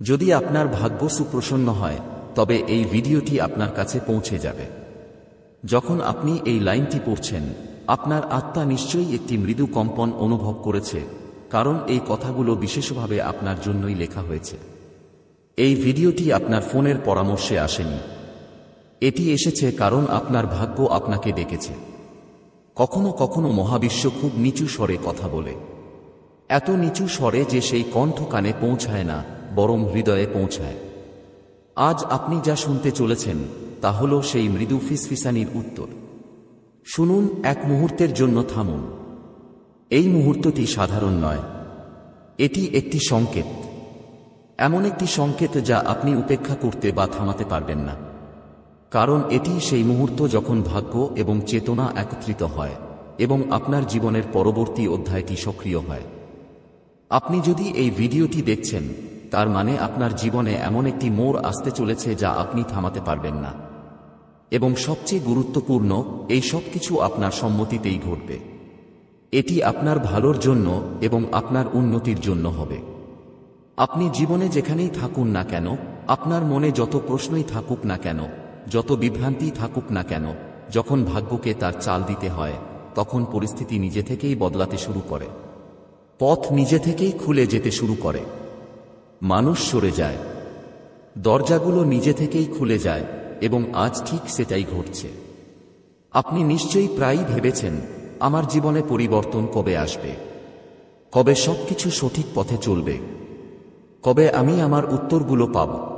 যদি আপনার ভাগ্য সুপ্রসন্ন হয়, তবে এই ভিডিওটি আপনার কাছে পৌঁছে যাবে। যখন আপনি এই লাইনটি পড়ছেন, আপনার আত্মা নিশ্চয়ই একটি মৃদু কম্পন অনুভব করেছে, কারণ এই কথাগুলো বিশেষভাবে আপনার জন্যই লেখা হয়েছে। এই ভিডিওটি আপনার ফোনের পরামর্শে আসেনি। এটি এসেছে কারণ আপনার ভাগ্য আপনাকে ডেকেছে। কখনো কখনো মহাবিশ্ব খুব নিচু স্বরে কথা বলে। এত নিচু স্বরে যে সেই কণ্ঠ কানে পৌঁছায় না বরং হৃদয়ে পৌঁছায়। আজ আপনি যা শুনতে চলেছেন, তা হল সেই মৃদু ফিসফিসানির উত্তর। শুনুন, এক মুহূর্তের জন্য থামুন। এই মুহূর্তটি সাধারণ নয়। এটি একটি সংকেত। এমন একটি সংকেত যা আপনি উপেক্ষা করতে বা থামাতে পারবেন না। কারণ এটি সেই মুহূর্ত যখন ভাগ্য এবং চেতনা একত্রিত হয় এবং আপনার জীবনের পরবর্তী অধ্যায়টি সক্রিয় হয়। আপনি যদি এই ভিডিওটি দেখছেন তার মানে আপনার জীবনে এমন একটি মোড় আসতে চলেছে যা আপনি থামাতে পারবেন না। এবং সবচেয়ে গুরুত্বপূর্ণ, এই সব কিছু আপনার সম্মতিতেই ঘটবে। এটি আপনার ভালোর জন্য এবং আপনার উন্নতির জন্য হবে। আপনি জীবনে যেখানেই থাকুন না কেন, আপনার মনে যত প্রশ্নই থাকুক না কেন, যত বিভ্রান্তি থাকুক না কেন, যখন ভাগ্যকে তার চাল দিতে হয়, তখন পরিস্থিতি নিজে থেকেই বদলাতে শুরু করে। পথ নিজে থেকেই খুলে যেতে শুরু করে। মানুষ সরে যায়। দরজাগুলো নিজে থেকেই খুলে যায় এবং আজ ঠিক সেটাই ঘটছে। আপনি নিশ্চয়ই প্রায়ই ভেবেছেন, আমার জীবনে পরিবর্তন কবে আসবে? কবে সবকিছু সঠিক পথে চলবে? কবে আমি আমার উত্তরগুলো পাব?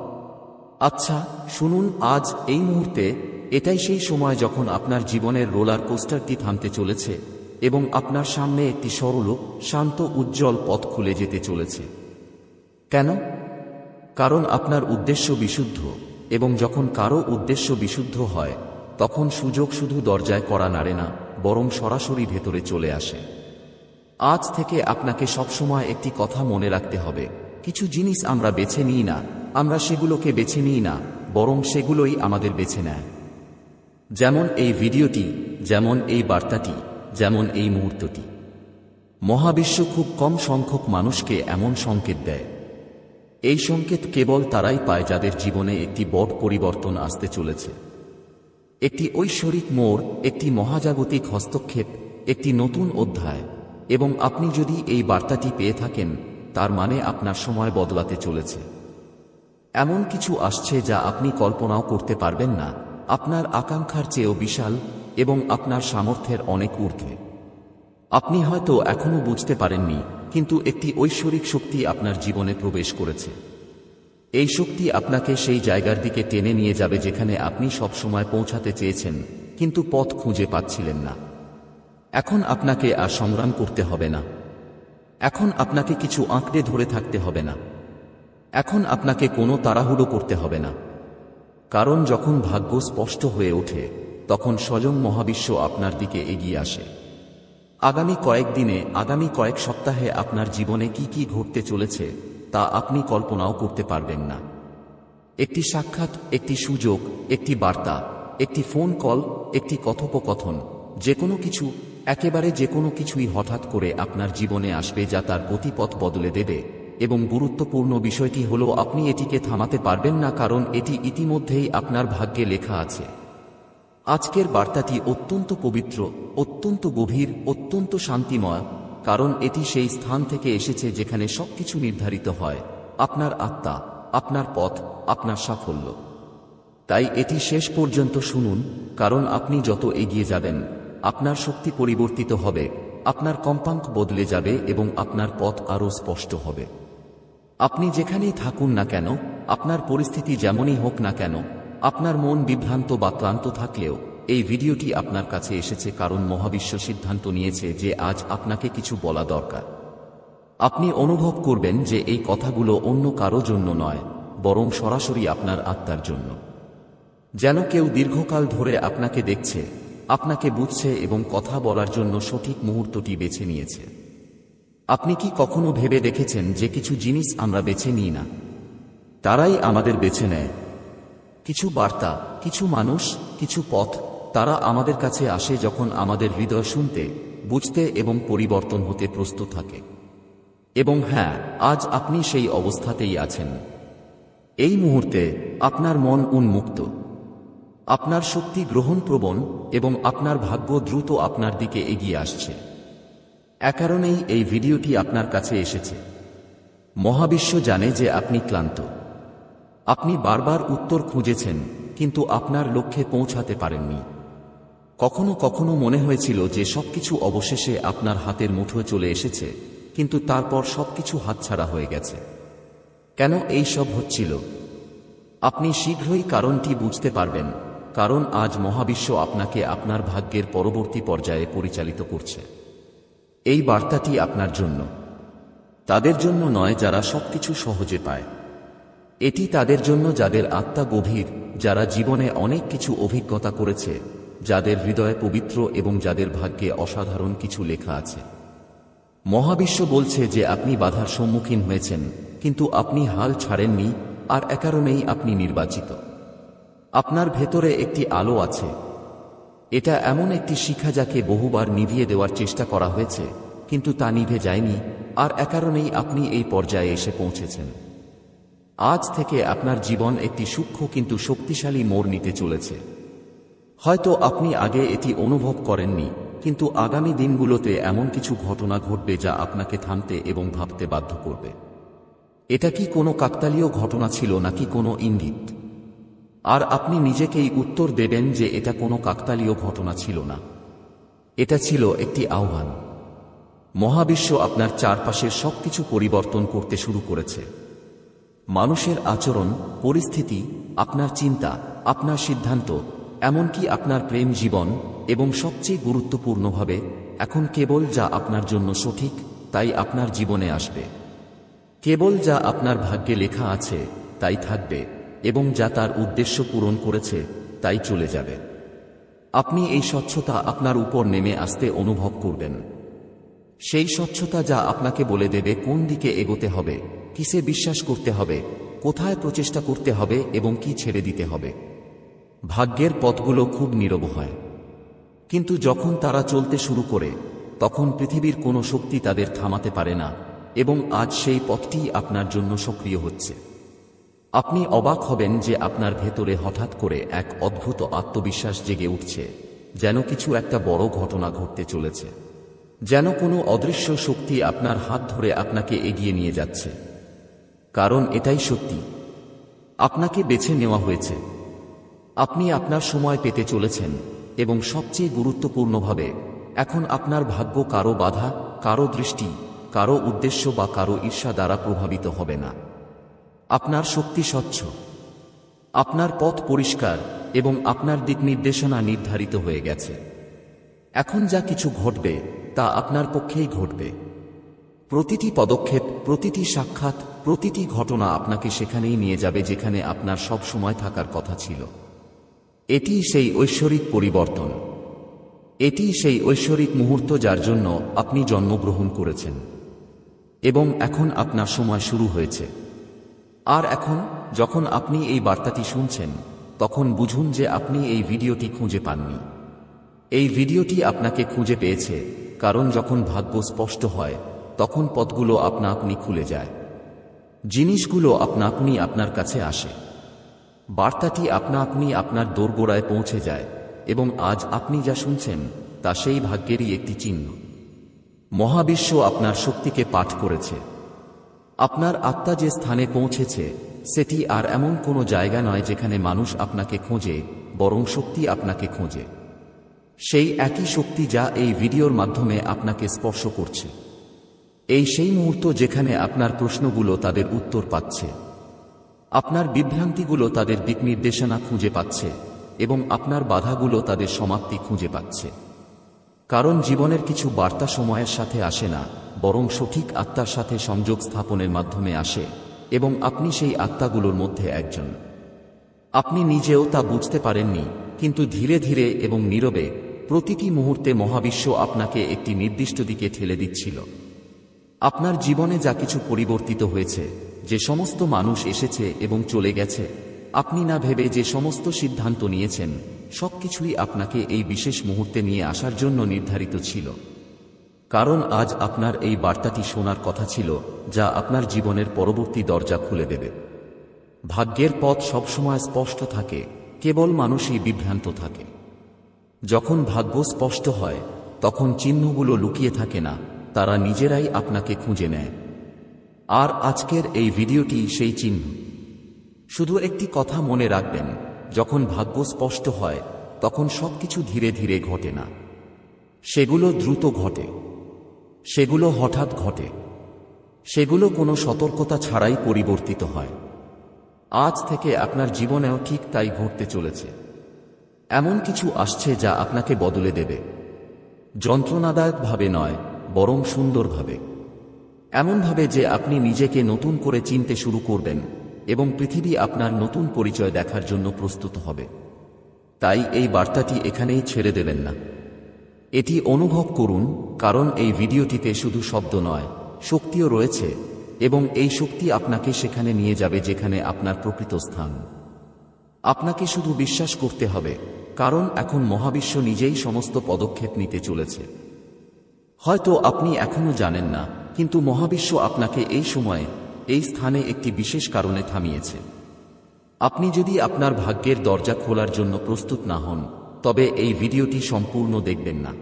আচ্ছা শুনুন, আজ এই মুহূর্তে এটাই সেই সময় যখন আপনার জীবনের রোলার কোস্টারটি থামতে চলেছে এবং আপনার সামনে একটি সরল, শান্ত, উজ্জ্বল পথ খুলে যেতে চলেছে। কেন? কারণ আপনার উদ্দেশ্য বিশুদ্ধ, এবং যখন কারও উদ্দেশ্য বিশুদ্ধ হয়, তখন সুযোগ শুধু দরজায় করা নাড়ে না, বরং সরাসরি ভেতরে চলে আসে। আজ থেকে আপনাকে সবসময় একটি কথা মনে রাখতে হবে, কিছু জিনিস আমরা বেছে নিই না, আমরা সেগুলোকে বেছে নিই না, বরং সেগুলোই আমাদের বেছে নেয়। যেমন এই ভিডিওটি, যেমন এই বার্তাটি, যেমন এই মুহূর্তটি। মহাবিশ্ব খুব কম সংখ্যক মানুষকে এমন সংকেত দেয়। এই সংকেত কেবল তারাই পায় যাদের জীবনে একটি বড় পরিবর্তন আসতে চলেছে। একটি ঐশ্বরিক মোড়, একটি মহাজাগতিক হস্তক্ষেপ, একটি নতুন অধ্যায়, এবং আপনি যদি এই বার্তাটি পেয়ে থাকেন, তার মানে আপনার সময় বদলাতে চলেছে। এমন কিছু আসছে যা আপনি কল্পনাও করতে পারবেন না। আপনার আকাঙ্ক্ষার চেয়েও বিশাল এবং আপনার সামর্থ্যের অনেক ঊর্ধ্বে। আপনি হয়তো এখনও বুঝতে পারেননি কিন্তু একটি ঐশ্বরিক শক্তি আপনার জীবনে প্রবেশ করেছে। এই শক্তি আপনাকে সেই জায়গার দিকে টেনে নিয়ে যাবে যেখানে আপনি সবসময় পৌঁছাতে চেয়েছেন, কিন্তু পথ খুঁজে পাচ্ছিলেন না। এখন আপনাকে আর সংগ্রাম করতে হবে না। এখন আপনাকে কিছু আঁকড়ে ধরে থাকতে হবে না। এখন আপনাকে কোনো তাড়াহুড়ো করতে হবে না। কারণ যখন ভাগ্য স্পষ্ট হয়ে ওঠে, তখন স্বয়ং মহাবিশ্ব আপনার দিকে এগিয়ে আসে। আগামী কয়েকদিনে আগামী কয়েক সপ্তাহে আপনার জীবনে কি কি ঘটতে চলেছে, তা আপনি কল্পনাও করতে পারবেন না। একটি সাক্ষাৎ, একটি সুযোগ, একটি বার্তা, একটি ফোন কল, একটি কথোপকথন যে কোনো কিছু, একেবারে যে কোনো কিছুই হঠাৎ করে আপনার জীবনে আসবে যা তার গতিপথ বদলে দেবে এবং গুরুত্বপূর্ণ বিষয়টি হল আপনি এটিকে থামাতে পারবেন না কারণ এটি ইতিমধ্যেই আপনার ভাগ্যে লেখা আছে। আজকের বার্তাটি অত্যন্ত পবিত্র, অত্যন্ত গভীর, অত্যন্ত শান্তিময়, কারণ এটি সেই স্থান থেকে এসেছে যেখানে সবকিছু নির্ধারিত হয়। আপনার আত্মা, আপনার পথ, আপনার সাফল্য। তাই এটি শেষ পর্যন্ত শুনুন, কারণ আপনি যত এগিয়ে যাবেন, আপনার শক্তি পরিবর্তিত হবে, আপনার কম্পাঙ্ক বদলে যাবে এবং আপনার পথ আরও স্পষ্ট হবে। আপনি যেখানেই থাকুন না কেন, আপনার পরিস্থিতি যেমনই হোক না কেন আপনার মন বিভ্রান্ত বা ক্লান্ত থাকলেও, এই ভিডিওটি আপনার কাছে এসেছে কারণ মহাবিশ্ব সিদ্ধান্ত নিয়েছে যে আজ আপনাকে কিছু বলা দরকার। আপনি অনুভব করবেন যে এই কথাগুলো অন্য কারও জন্য নয়, বরং সরাসরি আপনার আত্মার জন্য। যেন কেউ দীর্ঘকাল ধরে আপনাকে দেখছে, আপনাকে বুঝছে এবং কথা বলার জন্য সঠিক মুহূর্তটি বেছে নিয়েছে। আপনি কি কখনো ভেবে দেখেছেন যে কিছু জিনিস আমরা বেছে নিই না? তারাই আমাদের বেছে নেয়। কিছু বার্তা, কিছু মানুষ, কিছু পথ তারা আমাদের কাছে আসে যখন আমাদের হৃদয় শুনতে, বুঝতে এবং পরিবর্তন হতে প্রস্তুত থাকে। এবং হ্যাঁ আজ আপনি সেই অবস্থাতেই আছেন। এই মুহূর্তে আপনার মন উন্মুক্ত। আপনার শক্তি গ্রহণ প্রবণ এবং আপনার ভাগ্য দ্রুত আপনার দিকে এগিয়ে আসছে। এ কারণেই এই ভিডিওটি আপনার কাছে এসেছে। মহাবিশ্ব জানে যে আপনি ক্লান্ত। আপনি বারবার উত্তর খুঁজেছেন, কিন্তু আপনার লক্ষ্যে পৌঁছাতে পারেননি। কখনো কখনো মনে হয়েছিল যে সবকিছু অবশেষে আপনার হাতের মুঠোয় চলে এসেছে, কিন্তু তারপর সবকিছু হাতছাড়া হয়ে গেছে। কেন এই সব হচ্ছিল? আপনি শীঘ্রই কারণটি বুঝতে পারবেন, কারণ আজ মহাবিশ্ব আপনাকে আপনার ভাগ্যের পরবর্তী পর্যায়ে পরিচালিত করছে। এই বার্তাটি আপনার জন্য। তাদের জন্য নয় যারা সবকিছু সহজে পায়। এটি তাদের জন্য যাদের আত্মা গভীর, যারা জীবনে অনেক কিছু অভিজ্ঞতা করেছে, যাদের হৃদয় পবিত্র এবং যাদের ভাগ্যে অসাধারণ কিছু লেখা আছে। মহাবিশ্ব বলছে যে আপনি বাধার সম্মুখীন হয়েছেন, কিন্তু আপনি হাল ছাড়েননি আর এ কারণেই আপনি নির্বাচিত। আপনার ভেতরে একটি আলো আছে। এটা এমন একটি শিখা যাকে বহুবার নিভিয়ে দেওয়ার চেষ্টা করা হয়েছে, কিন্তু তা নিভে যায়নি আর এ কারণেই আপনি এই পর্যায়ে এসে পৌঁছেছেন। আজ থেকে আপনার জীবন একটি সূক্ষ্ম কিন্তু শক্তিশালী মোড় নিতে চলেছে। হয়তো আপনি আগে এটি অনুভব করেননি, কিন্তু আগামী দিনগুলোতে এমন কিছু ঘটনা ঘটবে যা আপনাকে থামতে এবং ভাবতে বাধ্য করবে। এটা কি কোনো কাকতালীয় ঘটনা ছিল নাকি কোনো ইঙ্গিত? আর আপনি নিজেকেই উত্তর দেবেন যে এটা কোনো কাকতালীয় ঘটনা ছিল না। এটা ছিল একটি আহ্বান। মহাবিশ্ব আপনার চারপাশের সবকিছু পরিবর্তন করতে শুরু করেছে। মানুষের আচরণ, পরিস্থিতি, আপনার চিন্তা, আপনার সিদ্ধান্ত, এমনকি আপনার প্রেম জীবন এবং সবচেয়ে গুরুত্বপূর্ণভাবে, এখন কেবল যা আপনার জন্য সঠিক, তাই আপনার জীবনে আসবে। কেবল যা আপনার ভাগ্যে লেখা আছে, তাই থাকবে, এবং যা তার উদ্দেশ্য পূরণ করেছে, তাই চলে যাবে। আপনি এই স্বচ্ছতা আপনার উপর নেমে আসতে অনুভব করবেন। সেই স্বচ্ছতা যা আপনাকে বলে দেবে কোন দিকে এগোতে হবে কিসে বিশ্বাস করতে হবে, কোথায় প্রচেষ্টা করতে হবে এবং কি ছেড়ে দিতে হবে। ভাগ্যের পথগুলো খুব নীরব হয়। কিন্তু যখন তারা চলতে শুরু করে, তখন পৃথিবীর কোনো শক্তি তাদের থামাতে পারে না এবং আজ সেই পথটি আপনার জন্য সক্রিয় হচ্ছে। আপনি অবাক হবেন যে আপনার ভেতরে হঠাৎ করে এক অদ্ভুত আত্মবিশ্বাস জেগে উঠছে, যেন কিছু একটা বড় ঘটনা ঘটতে চলেছে, যেন কোনো অদৃশ্য শক্তি আপনার হাত ধরে আপনাকে এগিয়ে নিয়ে যাচ্ছে। কারণ এটাই সত্যি। আপনাকে বেছে নেওয়া হয়েছে। আপনি আপনার সময় পেতে চলেছেন এবং সবচেয়ে গুরুত্বপূর্ণভাবে এখন আপনার ভাগ্য কারও বাধা, কারও দৃষ্টি, কারও উদ্দেশ্য বা কারও ঈর্ষা দ্বারা প্রভাবিত হবে না। আপনার শক্তি স্বচ্ছ। আপনার পথ পরিষ্কার এবং আপনার দিক নির্দেশনা নির্ধারিত হয়ে গেছে। এখন যা কিছু ঘটবে তা আপনার পক্ষেই ঘটবে। প্রতিটি পদক্ষেপ, প্রতিটি সাক্ষাৎ, প্রতিটি ঘটনা আপনাকে সেখানেই নিয়ে যাবে যেখানে আপনার সব সময় থাকার কথা ছিল। এটি সেই ঐশ্বরিক পরিবর্তন। এটি সেই ঐশ্বরিক মুহূর্ত যার জন্য আপনি জন্মগ্রহণ করেছেন। এবং এখন আপনার সময় শুরু হয়েছে। আর এখন, যখন আপনি এই বার্তাটি শুনছেন, তখন বুঝুন যে আপনি এই ভিডিওটি খুঁজে পাননি। এই ভিডিওটি আপনাকে খুঁজে পেয়েছে, কারণ যখন ভাগ্য স্পষ্ট হয় তখন পথগুলো আপনা আপনি খুলে যায়। জিনিসগুলো আপনা আপনি আপনার কাছে আসে। বার্তাটি আপনা আপনি আপনার দোরগোড়ায় পৌঁছে যায় এবং আজ আপনি যা শুনছেন তা সেই ভাগ্যেরই একটি চিহ্ন। মহাবিশ্ব আপনার শক্তিকে পাঠ করেছে। আপনার আত্মা যে স্থানে পৌঁছেছে, সেটি আর এমন কোনো জায়গা নয় যেখানে মানুষ আপনাকে খোঁজে, বরং শক্তি আপনাকে খোঁজে। সেই একই শক্তি যা এই ভিডিওর মাধ্যমে আপনাকে স্পর্শ করছে। এই সেই মুহূর্ত যেখানে আপনার প্রশ্নগুলো তাদের উত্তর পাচ্ছে। আপনার বিভ্রান্তিগুলো তাদের দিক নির্দেশনা খুঁজে পাচ্ছে এবং আপনার বাধাগুলো তাদের সমাপ্তি খুঁজে পাচ্ছে। কারণ জীবনের কিছু বার্তা সময়ের সাথে আসে না, বরং সঠিক আত্মার সাথে সংযোগ স্থাপনের মাধ্যমে আসে এবং আপনি সেই আত্মাগুলোর মধ্যে একজন। আপনি নিজেও তা বুঝতে পারেননি, কিন্তু ধীরে ধীরে এবং নীরবে প্রতিটি মুহূর্তে মহাবিশ্ব আপনাকে একটি নির্দিষ্ট দিকে ঠেলে দিচ্ছিল। আপনার জীবনে যা কিছু পরিবর্তিত হয়েছে, যে সমস্ত মানুষ এসেছে এবং চলে গেছে, আপনি না ভেবে যে সমস্ত সিদ্ধান্ত নিয়েছেন, সবকিছুই আপনাকে এই বিশেষ মুহূর্তে নিয়ে আসার জন্য নির্ধারিত ছিল। কারণ আজ আপনার এই বার্তাটি শোনার কথা ছিল, যা আপনার জীবনের পরবর্তী দরজা খুলে দেবে। ভাগ্যের পথ সবসময় স্পষ্ট থাকে, কেবল মানুষই বিভ্রান্ত থাকে। যখন ভাগ্য স্পষ্ট হয়, তখন চিহ্নগুলো লুকিয়ে থাকে না তারা নিজেরাই আপনাকে খুঁজে নেয়। আর আজকের এই ভিডিওটি সেই চিহ্ন। শুধু একটি কথা মনে রাখবেন, যখন ভাগ্য স্পষ্ট হয়, তখন সবকিছু ধীরে ধীরে ঘটে না। সেগুলো দ্রুত ঘটে। সেগুলো হঠাৎ ঘটে। সেগুলো কোনো সতর্কতা ছাড়াই পরিবর্তিত হয়। আজ থেকে আপনার জীবনেও ঠিক তাই ঘটতে চলেছে। এমন কিছু আসছে যা আপনাকে বদলে দেবে। যন্ত্রণাদায়কভাবে নয় বরং সুন্দরভাবে। এমনভাবে যে আপনি নিজেকে নতুন করে চিনতে শুরু করবেন এবং পৃথিবী আপনার নতুন পরিচয় দেখার জন্য প্রস্তুত হবে। তাই এই বার্তাটি এখানেই ছেড়ে দেবেন না। এটি অনুভব করুন, কারণ এই ভিডিওটিতে শুধু শব্দ নয়, শক্তিও রয়েছে এবং এই শক্তি আপনাকে সেখানে নিয়ে যাবে যেখানে আপনার প্রকৃত স্থান। আপনাকে শুধু বিশ্বাস করতে হবে, কারণ এখন মহাবিশ্ব নিজেই সমস্ত পদক্ষেপ নিতে চলেছে। হয়তো আপনি এখনও জানেন না, কিন্তু মহাবিশ্ব আপনাকে এই সময়ে, এই স্থানে একটি বিশেষ কারণে থামিয়েছে। আপনি যদি আপনার ভাগ্যের দরজা খোলার জন্য প্রস্তুত না হন, তবে এই ভিডিওটি সম্পূর্ণ দেখবেন না।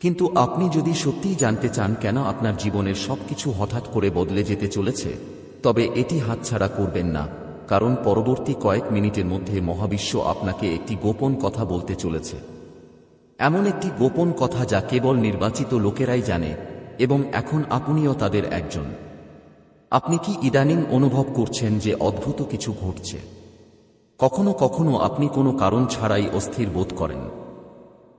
কিন্তু আপনি যদি সত্যিই জানতে চান কেন আপনার জীবনের সবকিছু হঠাৎ করে বদলে যেতে চলেছে, তবে এটি হাতছাড়া করবেন না, কারণ পরবর্তী কয়েক মিনিটের মধ্যে মহাবিশ্ব আপনাকে একটি গোপন কথা বলতে চলেছে। এমন একটি গোপন কথা যা কেবল নির্বাচিত লোকেরাই জানে, এবং এখন আপনিও তাদের একজন। আপনি কি ইদানিং অনুভব করছেন যে অদ্ভুত কিছু ঘটছে? কখনো কখনো আপনি কোনো কারণ ছাড়াই অস্থির বোধ করেন।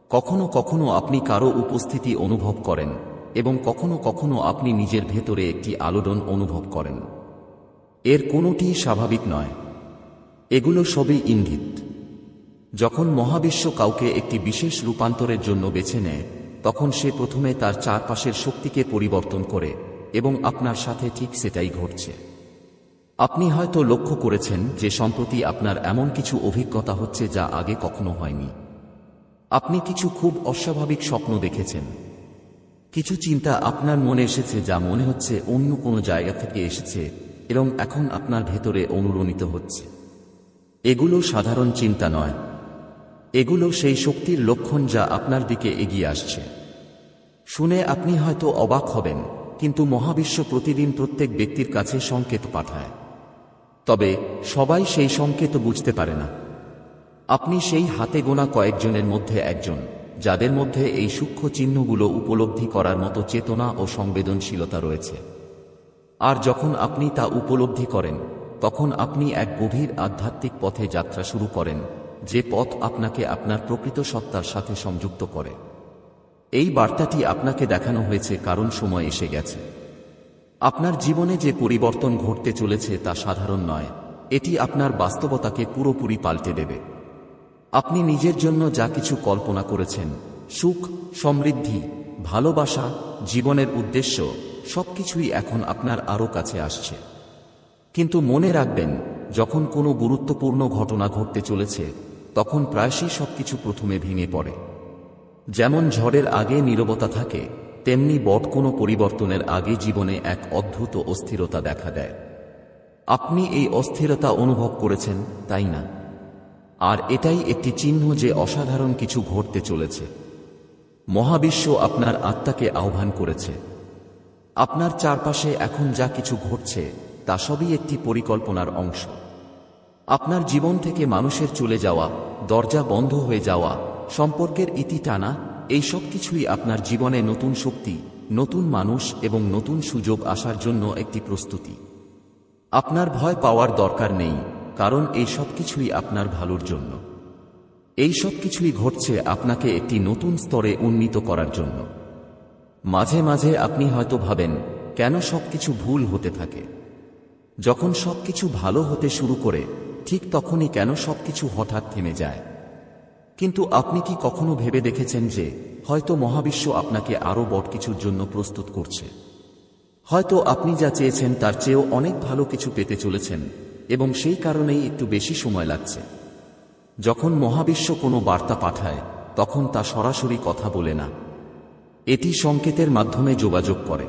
কখনো কখনো আপনি কারও উপস্থিতি অনুভব করেন, এবং কখনো কখনো আপনি নিজের ভেতরে একটি আলোড়ন অনুভব করেন। এর কোনোটি স্বাভাবিক নয়। এগুলো সবই ইঙ্গিত। যখন মহাবিশ্ব কাউকে একটি বিশেষ রূপান্তরের জন্য বেছে নেয়, তখন সে প্রথমে তার চারপাশের শক্তিকে পরিবর্তন করে এবং আপনার সাথে ঠিক সেটাই ঘটছে। আপনি হয়তো লক্ষ্য করেছেন যে সম্প্রতি আপনার এমন কিছু অভিজ্ঞতা হচ্ছে যা আগে কখনো হয়নি। আপনি কিছু খুব অস্বাভাবিক স্বপ্ন দেখেছেন। কিছু চিন্তা আপনার মনে এসেছে যা মনে হচ্ছে অন্য কোনো জায়গা থেকে এসেছে এবং এখন আপনার ভেতরে অনুরণিত হচ্ছে। এগুলো সাধারণ চিন্তা নয় এগুলো সেই শক্তির লক্ষণ যা আপনার দিকে এগিয়ে আসছে। শুনে আপনি হয়তো অবাক হবেন, কিন্তু মহাবিশ্ব প্রতিদিন প্রত্যেক ব্যক্তির কাছে সংকেত পাঠায়। তবে সবাই সেই সংকেত বুঝতে পারে না। আপনি সেই হাতে গোনা কয়েকজনের মধ্যে একজন, যাদের মধ্যে এই সূক্ষ্ম চিহ্নগুলো উপলব্ধি করার মতো চেতনা ও সংবেদনশীলতা রয়েছে। আর যখন আপনি তা উপলব্ধি করেন, তখন আপনি এক গভীর আধ্যাত্মিক পথে যাত্রা শুরু করেন যে পথ আপনাকে আপনার প্রকৃত সত্তার সাথে সংযুক্ত করে। এই বার্তাটি আপনাকে দেখানো হয়েছে কারণ সময় এসে গেছে। আপনার জীবনে যে পরিবর্তন ঘটতে চলেছে তা সাধারণ নয়, এটি আপনার বাস্তবতাকে পুরোপুরি পাল্টে দেবে। আপনি নিজের জন্য যা কিছু কল্পনা করেছেন, সুখ, সমৃদ্ধি, ভালোবাসা, জীবনের উদ্দেশ্য, সবকিছুই এখন আপনার আরও কাছে আসছে। কিন্তু মনে রাখবেন, যখন কোনো গুরুত্বপূর্ণ ঘটনা ঘটতে চলেছে তখন প্রায়শই সবকিছু প্রথমে ভেঙে পড়ে। যেমন ঝড়ের আগে নীরবতা থাকে, তেমনি বট কোনো পরিবর্তনের আগে জীবনে এক অদ্ভুত অস্থিরতা দেখা দেয়। আপনি এই অস্থিরতা অনুভব করেছেন, তাই না? আর এটাই একটি চিহ্ন যে অসাধারণ কিছু ঘটতে চলেছে। মহাবিশ্ব আপনার আত্মাকে আহ্বান করেছে। আপনার চারপাশে এখন যা কিছু ঘটছে, তা সবই একটি পরিকল্পনার অংশ। আপনার জীবন থেকে মানুষের চলে যাওয়া, দরজা বন্ধ হয়ে যাওয়া, সম্পর্কের ইতি টানা, এই সব কিছুই আপনার জীবনে নতুন শক্তি, নতুন মানুষ এবং নতুন সুযোগ আসার জন্য একটি প্রস্তুতি। আপনার ভয় পাওয়ার দরকার নেই, কারণ এই সব কিছুই আপনার ভালোর জন্য। এই সব কিছুই ঘটছে আপনাকে একটি নতুন স্তরে উন্নীত করার জন্য। মাঝে মাঝে আপনি হয়তো ভাবেন, কেন সবকিছু ভুল হতে থাকে? যখন সবকিছু ভালো হতে শুরু করে ঠিক তখনই কেন সবকিছু হঠাৎ থেমে যায়? কিন্তু আপনি কি কখনো ভেবে দেখেছেন যে, হয়তো মহাবিশ্ব আপনাকে আরও বট কিছুর জন্য প্রস্তুত করছে? হয়তো আপনি যা চেয়েছেন তার চেয়েও অনেক ভালো কিছু পেতে চলেছেন, এবং সেই কারণেই একটু বেশি সময় লাগছে। যখন মহাবিশ্ব কোনো বার্তা পাঠায়, তখন তা সরাসরি কথা বলে না। এটি সংকেতের মাধ্যমে যোগাযোগ করে।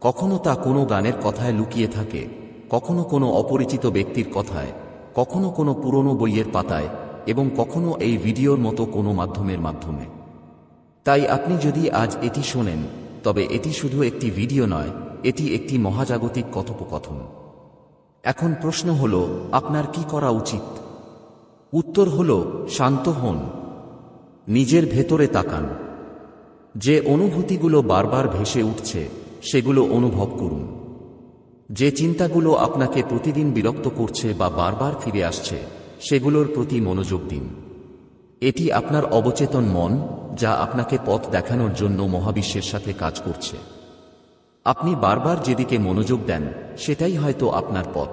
কখনো তা কোনো গানের কথায় লুকিয়ে থাকে, কখনো কোনো অপরিচিত ব্যক্তির কথায় কখনো কোনো পুরনো বইয়ের পাতায় এবং কখনো এই ভিডিওর মতো কোনো মাধ্যমের মাধ্যমে। তাই আপনি যদি আজ এটি শোনেন, তবে এটি শুধু একটি ভিডিও নয়, এটি একটি মহাজাগতিক কথোপকথন। এখন প্রশ্ন হল, আপনার কি করা উচিত? উত্তর হল, শান্ত হন। নিজের ভেতরে তাকান। যে অনুভূতিগুলো বারবার ভেসে উঠছে, সেগুলো অনুভব করুন। যে চিন্তাগুলো আপনাকে প্রতিদিন বিরক্ত করছে বা বারবার ফিরে আসছে, সেগুলোর প্রতি মনোযোগ দিন। এটি আপনার অবচেতন মন, যা আপনাকে পথ দেখানোর জন্য মহাবিশ্বের সাথে কাজ করছে। আপনি বারবার যেদিকে মনোযোগ দেন, সেটাই হয়তো আপনার পথ।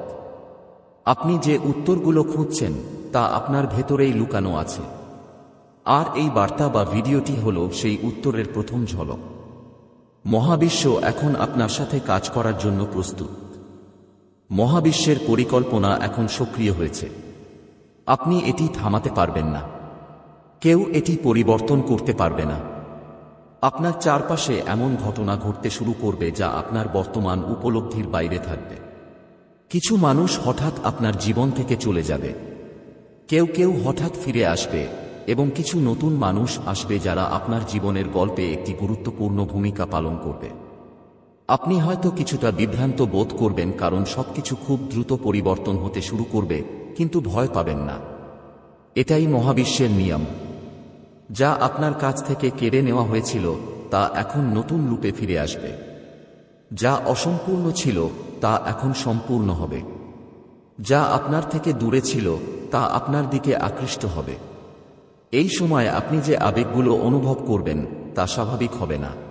আপনি যে উত্তরগুলো খুঁজছেন, তা আপনার ভেতরেই লুকানো আছে। আর এই বার্তা বা ভিডিওটি হল সেই উত্তরের প্রথম ঝলক। মহাবিশ্ব এখন আপনার সাথে কাজ করার জন্য প্রস্তুত। মহাবিশ্বের পরিকল্পনা এখন সক্রিয় হয়েছে। আপনি এটি থামাতে পারবেন না। কেউ এটি পরিবর্তন করতে পারবে না। আপনার চারপাশে এমন ঘটনা ঘটতে শুরু করবে যা আপনার বর্তমান উপলব্ধির বাইরে থাকবে। কিছু মানুষ হঠাৎ আপনার জীবন থেকে চলে যাবে। কেউ কেউ হঠাৎ ফিরে আসবে এবং কিছু নতুন মানুষ আসবে যারা আপনার জীবনের গল্পে একটি গুরুত্বপূর্ণ ভূমিকা পালন করবে। আপনি হয়তো কিছুটা বিভ্রান্ত বোধ করবেন কারণ সবকিছু খুব দ্রুত পরিবর্তন হতে শুরু করবে, কিন্তু ভয় পাবেন না। এটাই মহাবিশ্বের নিয়ম। যা আপনার কাছ থেকে কেড়ে নেওয়া হয়েছিল, তা এখন নতুন রূপে ফিরে আসবে। যা অসম্পূর্ণ ছিল, তা এখন সম্পূর্ণ হবে। যা আপনার থেকে দূরে ছিল, তা আপনার দিকে আকৃষ্ট হবে। এই সময় আপনি যে আবেগগুলো অনুভব করবেন, তা স্বাভাবিক হবে না।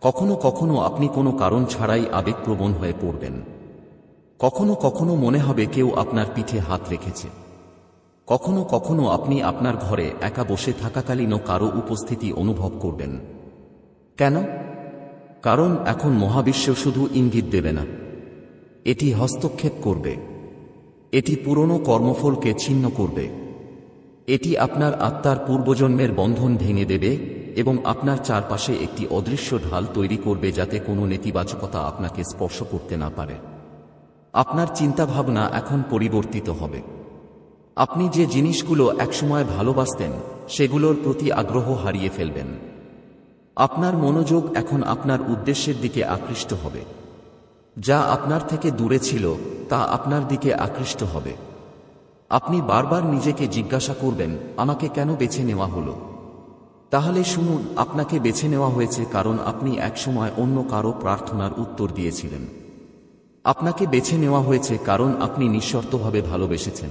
কখনো কখনো আপনি কোনো কারণ ছাড়াই আবেগপ্রবণ হয়ে পড়বেন। কখনো কখনো মনে হবে কেউ আপনার পিঠে হাত রেখেছে। কখনো কখনো আপনি আপনার ঘরে একা বসে থাকাকালীনও কারও উপস্থিতি অনুভব করবেন। কেন? কারণ এখন মহাবিশ্ব শুধু ইঙ্গিত দেবে না। এটি হস্তক্ষেপ করবে। এটি পুরনো কর্মফলকে ছিন্ন করবে। এটি আপনার আত্মার পূর্বজন্মের বন্ধন ভেঙে দেবে। এবং আপনার চারপাশে একটি অদৃশ্য ঢাল তৈরি করবে যাতে কোনো নেতিবাচকতা আপনাকে স্পর্শ করতে না পারে। আপনার চিন্তাভাবনা এখন পরিবর্তিত হবে। আপনি যে জিনিসগুলো একসময় ভালোবাসতেন, সেগুলোর প্রতি আগ্রহ হারিয়ে ফেলবেন। আপনার মনোযোগ এখন আপনার উদ্দেশ্যের দিকে আকৃষ্ট হবে। যা আপনার থেকে দূরে ছিল, তা আপনার দিকে আকৃষ্ট হবে। আপনি বারবার নিজেকে জিজ্ঞাসা করবেন, আমাকে কেন বেছে নেওয়া হলো? তাহলে শুনুন, আপনাকে বেছে নেওয়া হয়েছে কারণ আপনি একসময় অন্য কারও প্রার্থনার উত্তর দিয়েছিলেন। আপনাকে বেছে নেওয়া হয়েছে কারণ আপনি নিঃশর্তভাবে ভালোবেসেছেন।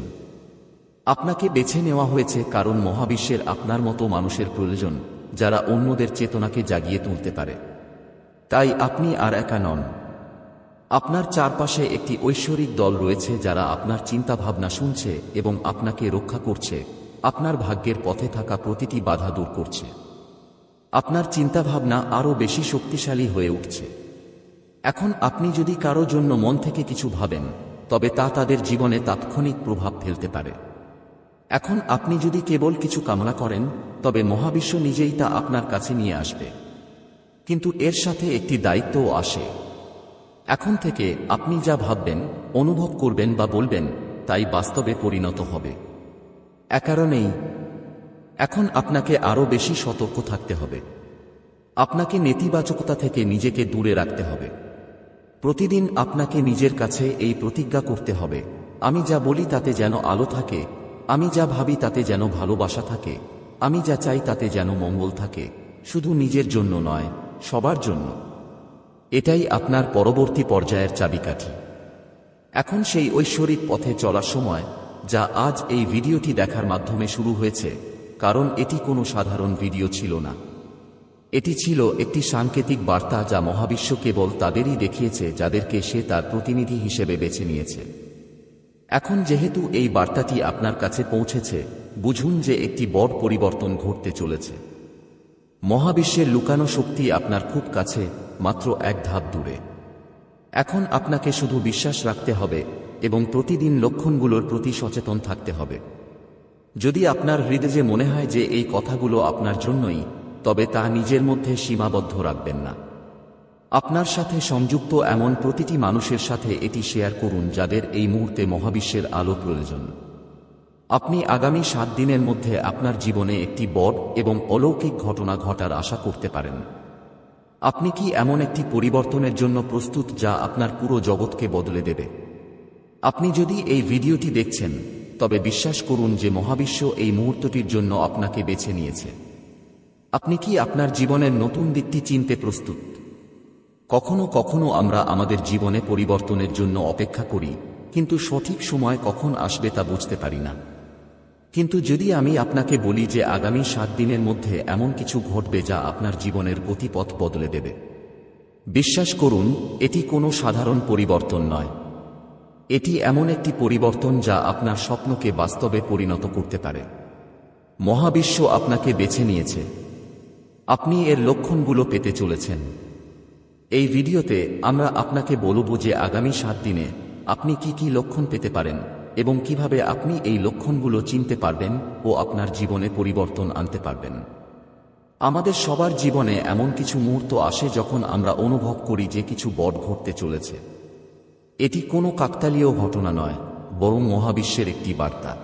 আপনাকে বেছে নেওয়া হয়েছে কারণ মহাবিশ্বের আপনার মতো মানুষের প্রয়োজন, যারা অন্যদের চেতনাকে জাগিয়ে তুলতে পারে। তাই আপনি আর একা নন। আপনার চারপাশে একটি ঐশ্বরিক দল রয়েছে যারা আপনার চিন্তাভাবনা শুনছে এবং আপনাকে রক্ষা করছে। আপনার ভাগ্যের পথে থাকা প্রতিটি বাধা দূর করছে। আপনার চিন্তাভাবনা আরও বেশি শক্তিশালী হয়ে উঠছে। এখন আপনি যদি কারও জন্য মন থেকে কিছু ভাবেন, তবে তা তাদের জীবনে তাৎক্ষণিক প্রভাব ফেলতে পারে। এখন আপনি যদি কেবল কিছু কামনা করেন, তবে মহাবিশ্ব নিজেই তা আপনার কাছে নিয়ে আসবে। কিন্তু এর সাথে একটি দায়িত্বও আসে। এখন থেকে আপনি যা ভাববেন, অনুভব করবেন বা বলবেন, তাই বাস্তবে পরিণত হবে। কারণেই এখন আপনাকে আরও বেশি সতর্ক থাকতে হবে। আপনাকে নেতিবাচকতা থেকে নিজেকে দূরে রাখতে হবে। প্রতিদিন আপনাকে নিজের কাছে এই প্রতিজ্ঞা করতে হবে, আমি যা বলি তাতে যেন আলো থাকে, আমি যা ভাবি তাতে যেন ভালোবাসা থাকে, আমি যা চাই তাতে যেন মঙ্গল থাকে, শুধু নিজের জন্য নয়, সবার জন্য। এটাই আপনার পরবর্তী পর্যায়ের চাবিকাঠি। এখন সেই ঐশ্বরিক পথে চলার সময় যা আজ এই ভিডিওটি দেখার মাধ্যমে শুরু হয়েছে, কারণ এটি কোনো সাধারণ ভিডিও ছিল না। এটি ছিল একটি সাংকেতিক বার্তা যা মহাবিশ্ব কেবল তাদেরই দেখিয়েছে, যাদেরকে সে তার প্রতিনিধি হিসেবে বেছে নিয়েছে। এখন যেহেতু এই বার্তাটি আপনার কাছে পৌঁছেছে, বুঝুন যে একটি বড় পরিবর্তন ঘটতে চলেছে। মহাবিশ্বের লুকানো শক্তি আপনার খুব কাছে, মাত্র এক ধাপ দূরে। এখন আপনাকে শুধু বিশ্বাস রাখতে হবে এবং প্রতিদিন লক্ষণগুলোর প্রতি সচেতন থাকতে হবে। যদি আপনার হৃদয়ে মনে হয় যে এই কথাগুলো আপনার জন্যই, তবে তা নিজের মধ্যে সীমাবদ্ধ রাখবেন না। আপনার সাথে সংযুক্ত এমন প্রতিটি মানুষের সাথে এটি শেয়ার করুন যাদের এই মুহূর্তে মহাবিশ্বের আলো প্রয়োজন। আপনি আগামী সাত দিনের মধ্যে আপনার জীবনে একটি বড় এবং অলৌকিক ঘটনা ঘটার আশা করতে পারেন। আপনি কি এমন একটি পরিবর্তনের জন্য প্রস্তুত যা আপনার পুরো জগৎকে বদলে দেবে? আপনি যদি এই ভিডিওটি দেখছেন, তবে বিশ্বাস করুন যে মহাবিশ্ব এই মুহূর্তটির জন্য আপনাকে বেছে নিয়েছে। আপনি কি আপনার জীবনের নতুন দিকটি চিনতে প্রস্তুত? কখনো কখনো আমরা আমাদের জীবনে পরিবর্তনের জন্য অপেক্ষা করি, কিন্তু সঠিক সময় কখন আসবে তা বুঝতে পারি না। কিন্তু যদি আমি আপনাকে বলি যে আগামী সাত দিনের মধ্যে এমন কিছু ঘটবে যা আপনার জীবনের গতিপথ বদলে দেবে। বিশ্বাস করুন, এটি কোনো সাধারণ পরিবর্তন নয়। এটি এমন একটি পরিবর্তন যা আপনার স্বপ্নকে বাস্তবে পরিণত করতে পারে। মহাবিশ্ব আপনাকে বেছে নিয়েছে। আপনি এর লক্ষণগুলো পেতে চলেছেন। এই ভিডিওতে আমরা আপনাকে বলব যে আগামী সাত দিনে আপনি কি কি লক্ষণ পেতে পারেন এবং কীভাবে আপনি এই লক্ষণগুলো চিনতে পারবেন ও আপনার জীবনে পরিবর্তন আনতে পারবেন। আমাদের সবার জীবনে এমন কিছু মুহূর্ত আসে যখন আমরা অনুভব করি যে কিছু বট ঘটতে চলেছে। এটি কোনো কাকতালীয় ঘটনা নয়, বরং মহাবিশ্বের একটি বার্তা।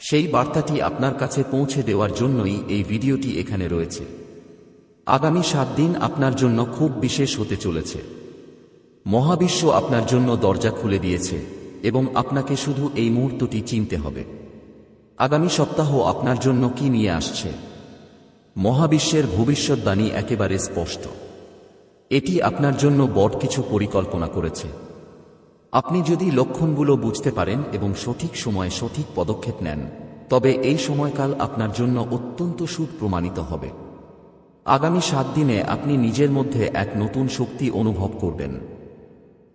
সেই বার্তাটি আপনার কাছে পৌঁছে দেওয়ার জন্যই এই ভিডিওটি এখানে রয়েছে। আগামী সাত দিন আপনার জন্য খুব বিশেষ হতে চলেছে। মহাবিশ্ব আপনার জন্য দরজা খুলে দিয়েছে, এবং আপনাকে শুধু এই মুহূর্তটি চিনতে হবে। আগামী সপ্তাহ আপনার জন্য কি নিয়ে আসছে? মহাবিশ্বের ভবিষ্যৎবাণী একেবারে স্পষ্ট। এটি আপনার জন্য বড় কিছু পরিকল্পনা করেছে। আপনি যদি লক্ষণগুলো বুঝতে পারেন এবং সঠিক সময়ে সঠিক পদক্ষেপ নেন, তবে এই সময়কাল আপনার জন্য অত্যন্ত সুদ প্রমাণিত হবে। আগামী সাত দিনে আপনি নিজের মধ্যে এক নতুন শক্তি অনুভব করবেন।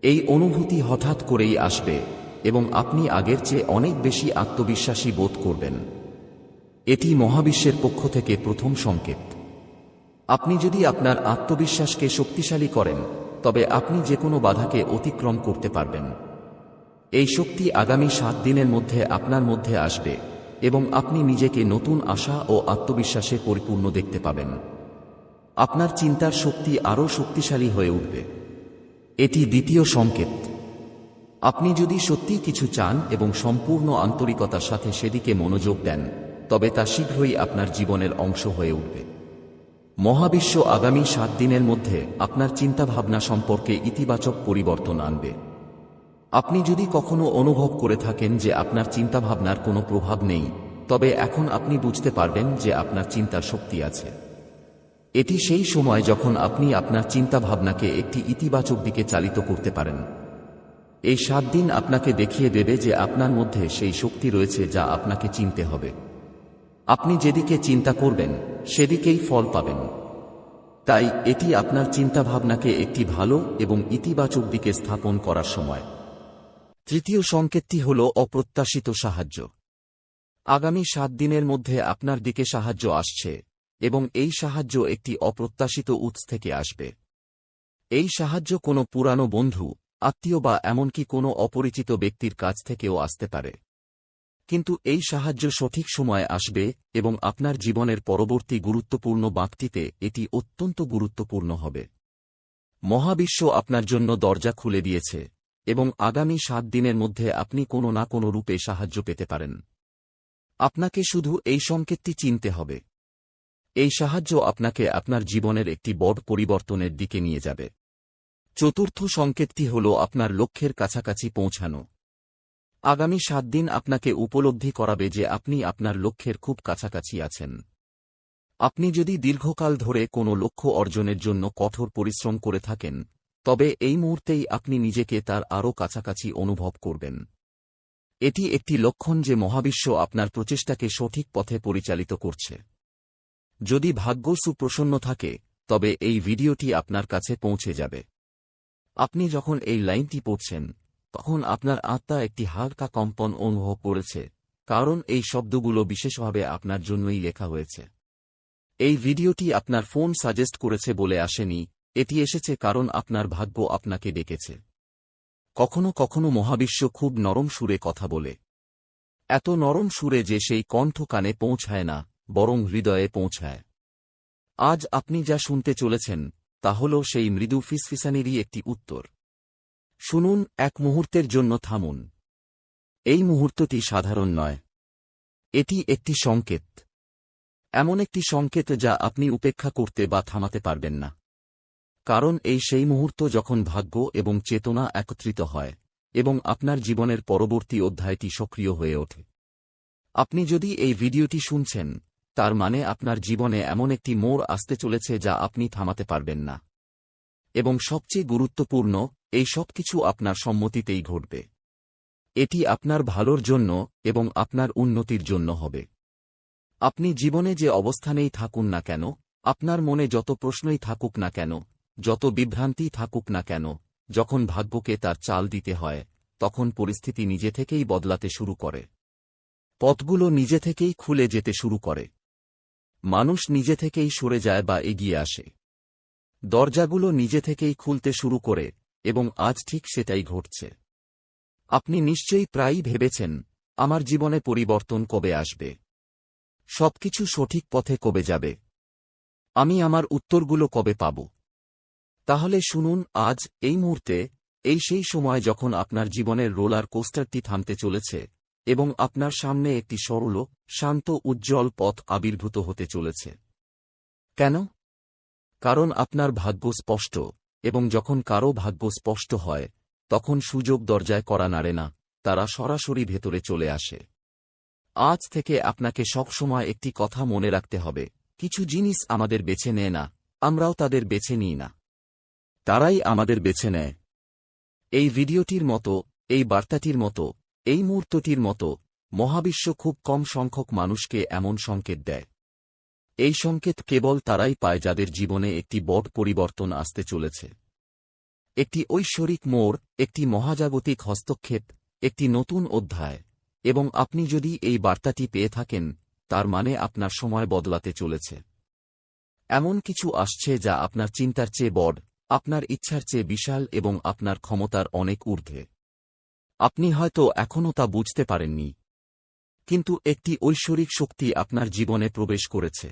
এই অনুভূতি হঠাৎ করেই আসবে এবং আপনি আগের চেয়ে অনেক বেশি আত্মবিশ্বাসী বোধ করবেন। এটি মহাবিশ্বের পক্ষ থেকে প্রথম সংকেত। আপনি যদি আপনার আত্মবিশ্বাসকে শক্তিশালী করেন তবে আপনি যে কোনো বাধাকে অতিক্রম করতে পারবেন। এই শক্তি আগামী সাত দিনের মধ্যে আপনার মধ্যে আসবে এবং আপনি নিজেকে নতুন আশা ও আত্মবিশ্বাসে পরিপূর্ণ দেখতে পাবেন। আপনার চিন্তার শক্তি আরও শক্তিশালী হয়ে উঠবে। এটি দ্বিতীয় সংকেত। আপনি যদি সত্যি কিছু চান এবং সম্পূর্ণ আন্তরিকতার সাথে সেদিকে মনোযোগ দেন, তবে তা শীঘ্রই আপনার জীবনের অংশ হয়ে উঠবে। মহাবিশ্ব আগামী সাত দিনের মধ্যে আপনার চিন্তাভাবনা সম্পর্কে ইতিবাচক পরিবর্তন আনবে। আপনি যদি কখনো অনুভব করে থাকেন যে আপনার চিন্তাভাবনার কোনো প্রভাব নেই, তবে এখন আপনি বুঝতে পারবেন যে আপনার চিন্তার শক্তি আছে। এটি সেই সময় যখন আপনি আপনার চিন্তাভাবনাকে একটি ইতিবাচক দিকে চালিত করতে পারেন। এই সাত দিন আপনাকে দেখিয়ে দেবে যে আপনার মধ্যে সেই শক্তি রয়েছে যা আপনাকে চিনতে হবে। আপনি যেদিকে চিন্তা করবেন, সেদিকেই ফল পাবেন। তাই এটি আপনার চিন্তাভাবনাকে একটি ভালো এবং ইতিবাচক দিকে স্থাপন করার সময়। তৃতীয় সংকেতটি হল অপ্রত্যাশিত সাহায্য। আগামী সাত দিনের মধ্যে আপনার দিকে সাহায্য আসছে এবং এই সাহায্য একটি অপ্রত্যাশিত উৎস থেকে আসবে। এই সাহায্য কোনো পুরানো বন্ধু, আত্মীয় বা এমনকি কোনো অপরিচিত ব্যক্তির কাছ থেকেও আসতে পারে। কিন্তু এই সাহায্য সঠিক সময়ে আসবে এবং আপনার জীবনের পরবর্তী গুরুত্বপূর্ণ বাঁকটিতে এটি অত্যন্ত গুরুত্বপূর্ণ হবে। মহাবিশ্ব আপনার জন্য দরজা খুলে দিয়েছে, এবং আগামী সাত দিনের মধ্যে আপনি কোনো না কোনো রূপে সাহায্য পেতে পারেন। আপনাকে শুধু এই সংকেতটি চিনতে হবে। এই সাহায্য আপনাকে আপনার জীবনের একটি বড় পরিবর্তনের দিকে নিয়ে যাবে। চতুর্থ সংকেতটি হল আপনার লক্ষ্যের কাছাকাছি পৌঁছানো। আগামী সাত দিন আপনাকে উপলব্ধি করাবে যে আপনি আপনার লক্ষ্যের খুব কাছাকাছি আছেন। আপনি যদি দীর্ঘকাল ধরে কোনো লক্ষ্য অর্জনের জন্য কঠোর পরিশ্রম করে থাকেন, তবে এই মুহূর্তেই আপনি নিজেকে তার আরও কাছাকাছি অনুভব করবেন। এটি একটি লক্ষণ যে মহাবিশ্ব আপনার প্রচেষ্টাকে সঠিক পথে পরিচালিত করছে। যদি ভাগ্য সুপ্রসন্ন থাকে, তবে এই ভিডিওটি আপনার কাছে পৌঁছে যাবে। আপনি যখন এই লাইনটি পড়ছেন তখন আপনার আত্মা একটি হালকা কম্পন অনুভব করেছে, কারণ এই শব্দগুলো বিশেষভাবে আপনার জন্যই লেখা হয়েছে। এই ভিডিওটি আপনার ফোন সাজেস্ট করেছে বলে আসেনি, এটি এসেছে কারণ আপনার ভাগ্য আপনাকে ডেকেছে। কখনো কখনো মহাবিশ্ব খুব নরম সুরে কথা বলে। এত নরম সুরে যে সেই কণ্ঠ কানে পৌঁছায় না, বরং হৃদয়ে পৌঁছায়। আজ আপনি যা শুনতে চলেছেন, তা হল সেই মৃদু ফিসফিসানিরই একটি উত্তর। শুনুন, এক মুহূর্তের জন্য থামুন। এই মুহূর্তটি সাধারণ নয়। এটি একটি সংকেত। এমন একটি সংকেত যা আপনি উপেক্ষা করতে বা থামাতে পারবেন না। কারণ এই সেই মুহূর্ত যখন ভাগ্য এবং চেতনা একত্রিত হয়, এবং আপনার জীবনের পরবর্তী অধ্যায়টি সক্রিয় হয়ে ওঠে। আপনি যদি এই ভিডিওটি শুনছেন, তার মানে আপনার জীবনে এমন একটি মোড় আসতে চলেছে যা আপনি থামাতে পারবেন না। এবং সবচেয়ে গুরুত্বপূর্ণ এই সবকিছু আপনার সম্মতিতেই ঘটবে। এটি আপনার ভালোর জন্য এবং আপনার উন্নতির জন্য হবে। আপনি জীবনে যে অবস্থানেই থাকুন না কেন, আপনার মনে যত প্রশ্নই থাকুক না কেন, যত বিভ্রান্তি থাকুক না কেন, যখন ভাগ্যকে তার চাল দিতে হয়, তখন পরিস্থিতি নিজে থেকেই বদলাতে শুরু করে। পথগুলো নিজে থেকেই খুলে যেতে শুরু করে। মানুষ নিজে থেকেই সরে যায় বা এগিয়ে আসে। দরজাগুলো নিজে থেকেই খুলতে শুরু করে এবং আজ ঠিক সেটাই ঘটছে। আপনি নিশ্চয়ই প্রায়ই ভেবেছেন, আমার জীবনে পরিবর্তন কবে আসবে। সবকিছু সঠিক পথে কবে যাবে। আমি আমার উত্তরগুলো কবে পাব। তাহলে শুনুন, আজ এই মুহূর্তে, এই সেই সময় যখন আপনার জীবনের রোলার কোস্টারটি থামতে চলেছে এবং আপনার সামনে একটি সরল, শান্ত, উজ্জ্বল পথ আবির্ভূত হতে চলেছে। কেন? কারণ আপনার ভাগ্য স্পষ্ট। এবং যখন কারও ভাগ্য স্পষ্ট হয়, তখন সুযোগ দরজায় করা নাড়ে না, তারা সরাসরি ভেতরে চলে আসে। আজ থেকে আপনাকে সবসময় একটি কথা মনে রাখতে হবে, কিছু জিনিস আমাদের বেছে নেয় না, আমরাও তাদের বেছে নিই না। তারাই আমাদের বেছে নেয়। এই ভিডিওটির মতো, এই বার্তাটির মতো, এই মুহূর্তটির মতো, মহাবিশ্ব খুব কম সংখ্যক মানুষকে এমন সংকেত দেয়। এই সংকেত কেবল তারাই পায় যাদের জীবনে একটি বড় পরিবর্তন আসতে চলেছে। একটি ঐশ্বরিক মোড়, একটি মহাজাগতিক হস্তক্ষেপ, একটি নতুন অধ্যায়, এবং আপনি যদি এই বার্তাটি পেয়ে থাকেন, তার মানে আপনার সময় বদলাতে চলেছে। এমন কিছু আসছে যা আপনার চিন্তার চেয়ে বড়, আপনার ইচ্ছার চেয়ে বিশাল এবং আপনার ক্ষমতার অনেক ঊর্ধ্বে। আপনি হয়তো এখনও তা বুঝতে পারেননি। কিন্তু একটি ঐশ্বরিক শক্তি আপনার জীবনে প্রবেশ করেছে।